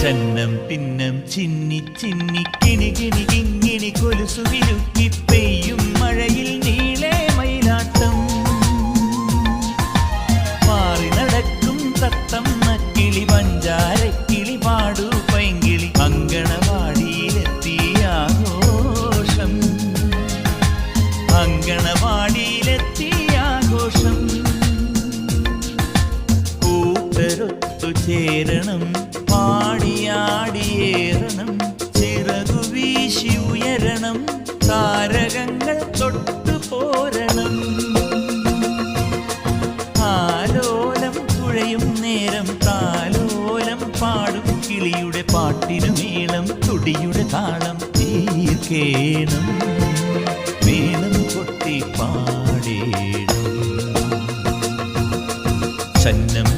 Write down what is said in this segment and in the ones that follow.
ചന്നം പിന്നം ചിന്നി ചിന്നി കിണി കിണി കിങ്ങിണി വിരുക്കി പെയ്യും മഴയിൽ നീളെ മയിലാട്ടം. മാറി നടക്കും തത്തം നക്കിളി പഞ്ചാരക്കിളി പാടു പൈങ്കിളി അങ്കണവാടിയിലെത്തിയ ആഘോഷം അങ്കണവാടിയിലെത്തിയ ആഘോഷം. കൂട്ടരൊത്തു ചേരണം പാടിയാടിയേറണം. ചിറകു വീശി ഉയരണം. താരകങ്ങൾ തൊട്ടു പോരണം. ആലോലം തുഴയും നേരം താലോലം പാടും. കിളിയുടെ പാട്ടിനു മേളം തുടിയുടെ താളം തീർക്കേണം മേളം കൊട്ടി പാടേണം. ചന്നം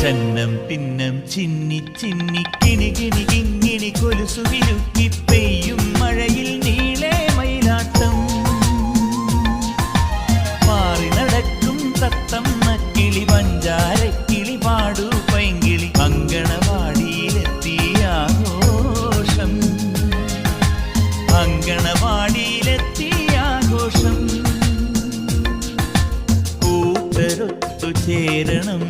ചന്നം പിന്നം ചിന്നി ചിന്നി കിണി കിണി കിങ്ങിണി കൊലുസു വിരുക്കി പെയ്യും മഴയിൽ നീളെ മയിലാട്ടം. മാറി നടക്കും തത്തം നക്കിളി പഞ്ചാരക്കിളി പാടു പൈങ്കിളി അങ്കണവാടിയിലെത്തി ആഘോഷം അങ്കണവാടിയിലെത്തി ആഘോഷം കൂട്ടരൊത്തു ചേരണം